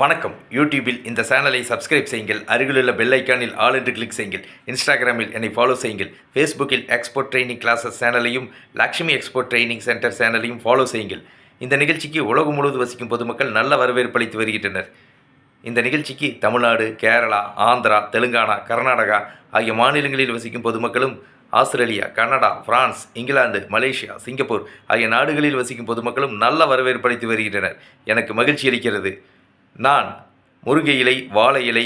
வணக்கம். யூடியூபில் இந்த சேனலை சப்ஸ்கிரைப் செய்யுங்கள். அருகிலுள்ள பெல் ஐக்கானில் ஆல் என்று கிளிக் செய்யுங்கள். இன்ஸ்டாகிராமில் என்னை ஃபாலோ செய்யுங்கள். ஃபேஸ்புக்கில் எக்ஸ்போர்ட் ட்ரைனிங் கிளாஸஸ் சேனலையும் லக்ஷ்மி எக்ஸ்போர்ட் ட்ரைனிங் சென்டர் சேனலையும் ஃபாலோ செய்யுங்கள். இந்த நிகழ்ச்சிக்கு உலகம் முழுவதும் வசிக்கும் பொதுமக்கள் நல்ல வரவேற்பு அளித்து வருகின்றனர். இந்த நிகழ்ச்சிக்கு தமிழ்நாடு கேரளா ஆந்திரா தெலுங்கானா கர்நாடகா ஆகிய மாநிலங்களில் வசிக்கும் பொதுமக்களும் Australia Canada France England Malaysia Singapore ஆகிய நாடுகளில் வசிக்கும் பொதுமக்களும் நல்ல வரவேற்பு அளித்து வருகின்றனர். எனக்கு மகிழ்ச்சி அளிக்கிறது. நான் முருங்கை இலை வாழை இலை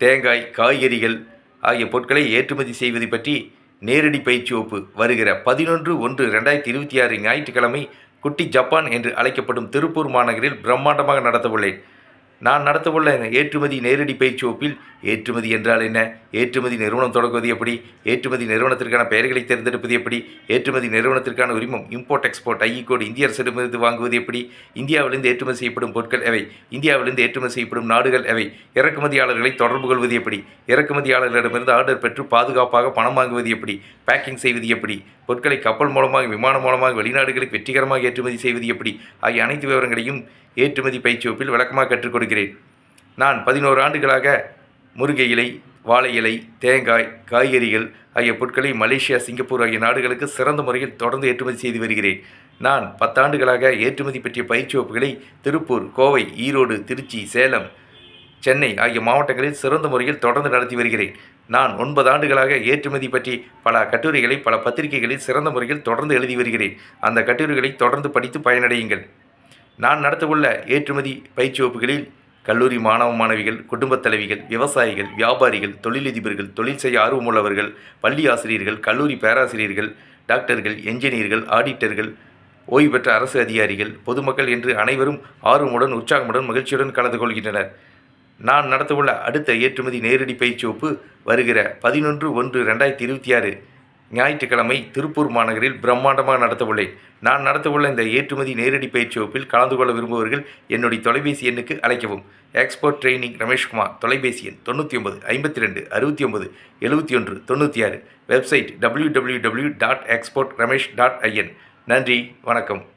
தேங்காய் காய்கறிகள் ஆகிய பொருட்களை ஏற்றுமதி செய்வது பற்றி நேரடி பயிற்சி வகுப்பு வருகிற பதினொன்று ஒன்று ரெண்டாயிரத்தி இருபத்தி ஆறு ஞாயிற்றுக்கிழமை குட்டி ஜப்பான் என்று அழைக்கப்படும் திருப்பூர் மாநகரில் பிரம்மாண்டமாக நடத்தவுள்ளேன். நான் நடத்தவுள்ள ஏற்றுமதி நேரடி பயிற்சி வகுப்பில் ஏற்றுமதி என்றால் என்ன? ஏற்றுமதி நிறுவனம் தொடங்குவது எப்படி? ஏற்றுமதி நிறுவனத்திற்கான பெயர்களை தேர்ந்தெடுப்பது எப்படி? ஏற்றுமதி நிறுவனத்திற்கான உரிமம் இம்போர்ட் எக்ஸ்போர்ட் ஐஇ கோடு இந்திய அரசிடமிருந்து வாங்குவது எப்படி? இந்தியாவிலிருந்து ஏற்றுமதி செய்யப்படும் பொருட்கள் எவை? இந்தியாவிலிருந்து ஏற்றுமதி செய்யப்படும் நாடுகள் எவை? இறக்குமதியாளர்களை தொடர்பு கொள்வது எப்படி? இறக்குமதியாளர்களிடமிருந்து ஆர்டர் பெற்று பாதுகாப்பாக பணம் வாங்குவது எப்படி? பேக்கிங் செய்வது எப்படி? பொருட்களை கப்பல் மூலமாக விமானம் மூலமாக வெளிநாடுகளுக்கு வெற்றிகரமாக ஏற்றுமதி செய்வது எப்படி? ஆகிய அனைத்து விவரங்களையும் ஏற்றுமதி பயிற்சி வகுப்பில் விளக்கமாக கற்றுக் கொடுக்கிறேன். நான் பதினோரு ஆண்டுகளாக முருங்கை இலை வாழை இலை தேங்காய் காய்கறிகள் ஆகிய பொருட்களை மலேசியா சிங்கப்பூர் ஆகிய நாடுகளுக்கு சிறந்த முறையில் தொடர்ந்து ஏற்றுமதி செய்து வருகிறேன். நான் பத்தாண்டுகளாக ஏற்றுமதி பற்றிய பயிற்சி வகுப்புகளை திருப்பூர் கோவை ஈரோடு திருச்சி சேலம் சென்னை ஆகிய மாவட்டங்களில் சிறந்த முறையில் தொடர்ந்து நடத்தி வருகிறேன். நான் ஒன்பது ஆண்டுகளாக ஏற்றுமதி பற்றி பல கட்டுரைகளை பல பத்திரிகைகளில் சிறந்த முறையில் தொடர்ந்து எழுதி வருகிறேன். அந்த கட்டுரைகளை தொடர்ந்து படித்து பயனடையுங்கள். நான் நடத்தவுள்ள ஏற்றுமதி பயிற்சி வகுப்புகளில் கல்லூரி மாணவ மாணவிகள் குடும்பத் தலைவிகள் விவசாயிகள் வியாபாரிகள் தொழிலதிபர்கள் தொழில் செய்ய ஆர்வமுள்ளவர்கள் பள்ளி ஆசிரியர்கள் கல்லூரி பேராசிரியர்கள் டாக்டர்கள் என்ஜினியர்கள் ஆடிட்டர்கள் ஓய்வு பெற்ற அரசு அதிகாரிகள் பொதுமக்கள் என்று அனைவரும் ஆர்வமுடன் உற்சாகமுடன் மகிழ்ச்சியுடன் கலந்து கொள்கின்றனர். நான் நடத்தவுள்ள அடுத்த ஏற்றுமதி நேரடி பயிற்சி வகுப்பு வருகிற பதினொன்று ஒன்று ரெண்டாயிரத்தி இருபத்தி ஆறு ஞாயிற்றுக்கிழமை திருப்பூர் மாநகரில் பிரம்மாண்டமாக நடத்தவுள்ளேன். நான் நடத்தவுள்ள இந்த ஏற்றுமதி நேரடி பயிற்சி வகுப்பில் கலந்து கொள்ள விரும்புபவர்கள் என்னுடைய தொலைபேசி எண்ணுக்கு அழைக்கவும். எக்ஸ்போர்ட் ட்ரைனிங் ரமேஷ்குமார் தொலைபேசி எண் தொண்ணூற்றி ஒன்பது ஐம்பத்தி ரெண்டு அறுபத்தி ஒன்பது எழுபத்தி ஒன்று தொண்ணூற்றி ஆறு. Website W W W dot export Ramesh dot I N நன்றி வணக்கம்.